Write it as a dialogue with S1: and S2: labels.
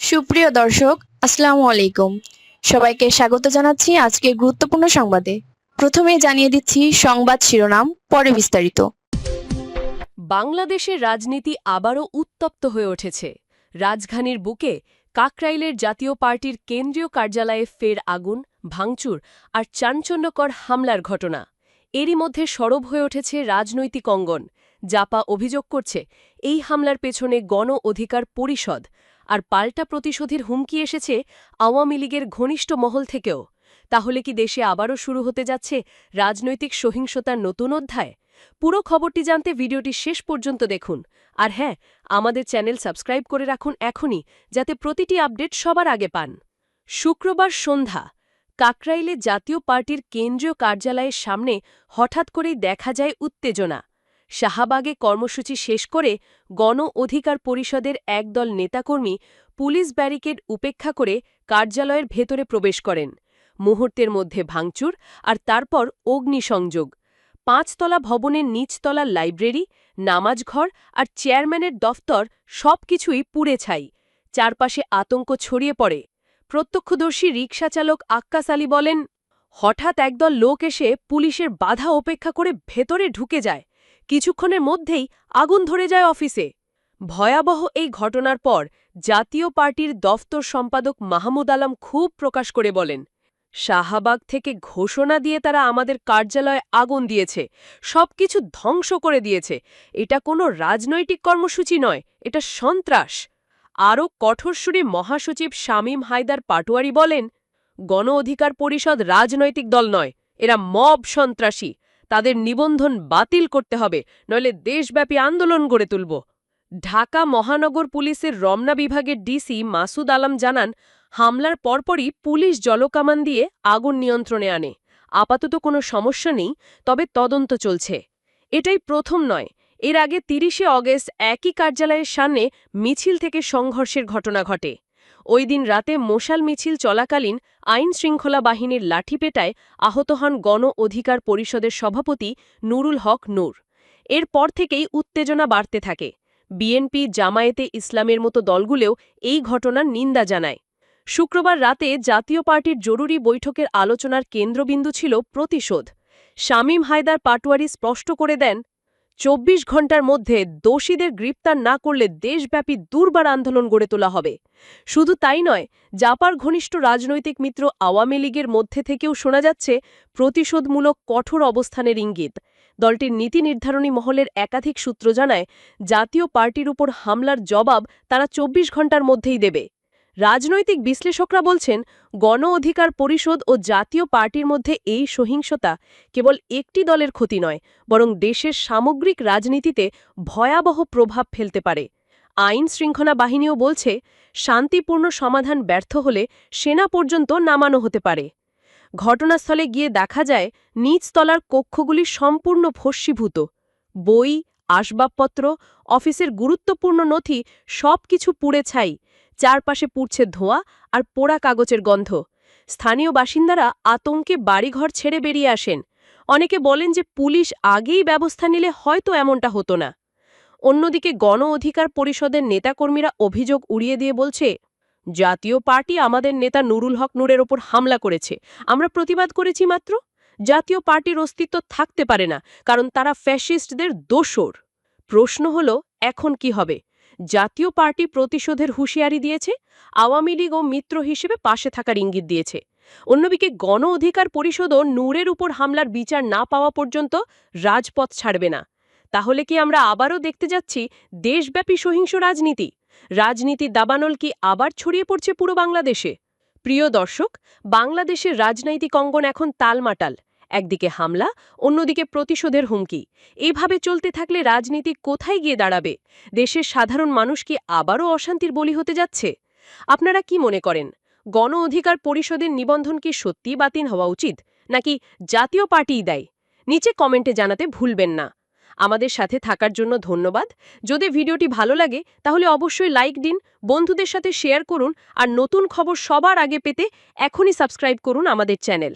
S1: সুপ্রিয় দর্শক, আসসালামু আলাইকুম। সবাইকে স্বাগত জানাচ্ছি আজকের গুরুত্বপূর্ণ সংবাদে। প্রথমে জানিয়ে দিচ্ছি সংবাদ শিরোনাম, পরে বিস্তারিত।
S2: বাংলাদেশের রাজনীতি আবারও উত্তপ্ত হয়ে উঠেছে। রাজধানীর বুকে কাকরাইলের জাতীয় পার্টির কেন্দ্রীয় কার্যালয়ে ফের আগুন, ভাঙচুর আর চাঞ্চল্যকর হামলার ঘটনা। এরই মধ্যে সরব হয়ে উঠেছে রাজনৈতিক অঙ্গন। জাপা অভিযোগ করছে, এই হামলার পেছনে গণ অধিকার পরিষদ আর পাল্টা প্রতিশোধের হুমকি এসেছে আওয়ামী লীগের ঘনিষ্ঠ মহল থেকেও। তাহলে কি দেশে আবারও শুরু হতে যাচ্ছে রাজনৈতিক সহিংসতার নতুন অধ্যায়? পুরো খবরটি জানতে ভিডিওটি শেষ পর্যন্ত দেখুন। আর হ্যাঁ আমাদের চ্যানেল সাবস্ক্রাইব করে রাখুন এখনই, যাতে প্রতিটি আপডেট সবার আগে পান। শুক্রবার সন্ধ্যা, কাকরাইলে জাতীয় পার্টির কেন্দ্রীয় কার্যালয়ের সামনে হঠাৎ করেই দেখা যায় উত্তেজনা। শাহাবাগে কর্মসূচি শেষ করে গণ অধিকার পরিষদের একদল নেতাকর্মী পুলিশ ব্যারিকেড উপেক্ষা করে কার্যালয়ের ভেতরে প্রবেশ করেন। মুহূর্তের মধ্যে ভাঙচুর আর তারপর অগ্নিসংযোগ। পাঁচতলা ভবনের নিচতলার লাইব্রেরি, নামাজঘর আর চেয়ারম্যানের দফতর সবকিছুই পুড়ে ছাই। চারপাশে আতঙ্ক ছড়িয়ে পড়ে। প্রত্যক্ষদর্শী রিকশাচালক আক্কাস আলী বলেন, হঠাৎ একদল লোক এসে পুলিশের বাধা উপেক্ষা করে ভেতরে ঢুকে যায়। কিছুক্ষণের মধ্যেই আগুন ধরে যায় অফিসে। ভয়াবহ এই ঘটনার পর জাতীয় পার্টির দফতর সম্পাদক মাহমুদ আলম খুব প্রকাশ করে বলেন, শাহাবাগ থেকে ঘোষণা দিয়ে তারা আমাদের কার্যালয়ে আগুন দিয়েছে, সবকিছু ধ্বংস করে দিয়েছে। এটা কোনো রাজনৈতিক কর্মসূচি নয়, এটা সন্ত্রাস। আরও কঠোর সুরে মহাসচিব শামীম হায়দার পাটোয়ারি বলেন গণ অধিকার পরিষদ রাজনৈতিক দল নয়, এরা মব সন্ত্রাসী। তাদের নিবন্ধন বাতিল করতে হবে, নইলে দেশব্যাপী আন্দোলন গড়ে তুলব। ঢাকা মহানগর পুলিশের রমনা বিভাগের ডিসি মাসুদ আলম জানান, হামলার পরপরই পুলিশ জলকামান দিয়ে আগুন নিয়ন্ত্রণে আনে। আপাতত কোনো সমস্যা নেই, তবে তদন্ত চলছে। এটাই প্রথম নয়। এর আগে তিরিশে অগস্ট একই কার্যালয়ের সামনে মিছিল থেকে সংঘর্ষের ঘটনা ঘটে। ওই দিন রাতে মশাল মিছিল চলাকালীন আইন শৃঙ্খলা বাহিনীর লাঠিপেটায় আহত হন গণ অধিকার পরিষদের সভাপতি নুরুল হক নূর। এরপর থেকেই উত্তেজনা বাড়তে থাকে। বিএনপি জামায়েতে ইসলামের মতো দলগুলোও এই ঘটনার নিন্দা জানায়। শুক্রবার রাতে জাতীয় পার্টির জরুরি বৈঠকের আলোচনার কেন্দ্রবিন্দু ছিল প্রতিশোধ। শামীম হায়দার পাটোয়ারি স্পষ্ট করে দেন চব্বিশ ঘণ্টার মধ্যে দোষীদের গ্রেপ্তার না করলে দেশব্যাপী দুর্বার আন্দোলন গড়ে তোলা হবে। শুধু তাই নয়, জাপার ঘনিষ্ঠ রাজনৈতিক মিত্র আওয়ামী লীগের মধ্যে থেকেও শোনা যাচ্ছে প্রতিশোধমূলক কঠোর অবস্থানের ইঙ্গিত। দলটির নীতি নির্ধারণী মহলের একাধিক সূত্র জানায়, জাতীয় পার্টির উপর হামলার জবাব তারা চব্বিশ ঘণ্টার মধ্যেই দেবে। রাজনৈতিক বিশ্লেষকরা বলছেন, গণ অধিকার পরিষদ ও জাতীয় পার্টির মধ্যে এই সহিংসতা কেবল একটি দলের ক্ষতি নয়, বরং দেশের সামগ্রিক রাজনীতিতে ভয়াবহ প্রভাব ফেলতে পারে। আইন শৃঙ্খলা বাহিনীও বলছে, শান্তিপূর্ণ সমাধান ব্যর্থ হলে সেনা পর্যন্ত নামানো হতে পারে। ঘটনাস্থলে গিয়ে দেখা যায় নিচতলার কক্ষগুলি সম্পূর্ণ ভস্মীভূত। বই, আসবাবপত্র, অফিসের গুরুত্বপূর্ণ নথি সবকিছু পুড়ে ছাই। চারপাশে পুড়ছে ধোঁয়া আর পোড়া কাগজের গন্ধ। স্থানীয় বাসিন্দারা আতঙ্কে বাড়িঘর ছেড়ে বেরিয়ে আসেন। অনেকে বলেন যে পুলিশ আগেই ব্যবস্থা নিলে হয়তো এমনটা হতো না। অন্যদিকে গণ অধিকার পরিষদের নেতাকর্মীরা অভিযোগ উড়িয়ে দিয়ে বলছে, জাতীয় পার্টি আমাদের নেতা নুরুল হক নূরের ওপর হামলা করেছে। আমরা প্রতিবাদ করেছি মাত্র। জাতীয় পার্টির অস্তিত্ব থাকতে পারে না, কারণ তারা ফ্যাসিস্টদের দোসর প্রশ্ন হল, এখন কি হবে? জাতীয় পার্টি প্রতিশোধের হুঁশিয়ারি দিয়েছে, আওয়ামী লীগ ও মিত্র হিসেবে পাশে থাকার ইঙ্গিত দিয়েছে। অন্যদিকে গণ অধিকার পরিষদও নূরের উপর হামলার বিচার না পাওয়া পর্যন্ত রাজপথ ছাড়বে না। তাহলে কি আমরা আবারও দেখতে যাচ্ছি দেশব্যাপী সহিংস রাজনীতি? রাজনীতি দাবানল কি আবার ছড়িয়ে পড়ছে পুরো বাংলাদেশে? প্রিয় দর্শক, বাংলাদেশের রাজনৈতিক অঙ্গন এখন তালমাটাল। একদিকে হামলা, অন্যদিকে প্রতিশোধের হুমকি। এভাবে চলতে থাকলে রাজনীতি কোথায় গিয়ে দাঁড়াবে? দেশের সাধারণ মানুষ কি আবারও অশান্তির বলি হতে যাচ্ছে? আপনারা কি মনে করেন? গণ অধিকার পরিষদের নিবন্ধন কি সত্যিই বাতিল হওয়া উচিত, নাকি জাতীয় পার্টিই দেয়? নিচে কমেন্টে জানাতে ভুলবেন না। আমাদের সাথে থাকার জন্য ধন্যবাদ। যদি ভিডিওটি ভালো লাগে, তাহলে অবশ্যই লাইক দিন, বন্ধুদের সাথে শেয়ার করুন, আর নতুন খবর সবার আগে পেতে এখনই সাবস্ক্রাইব করুন আমাদের চ্যানেল।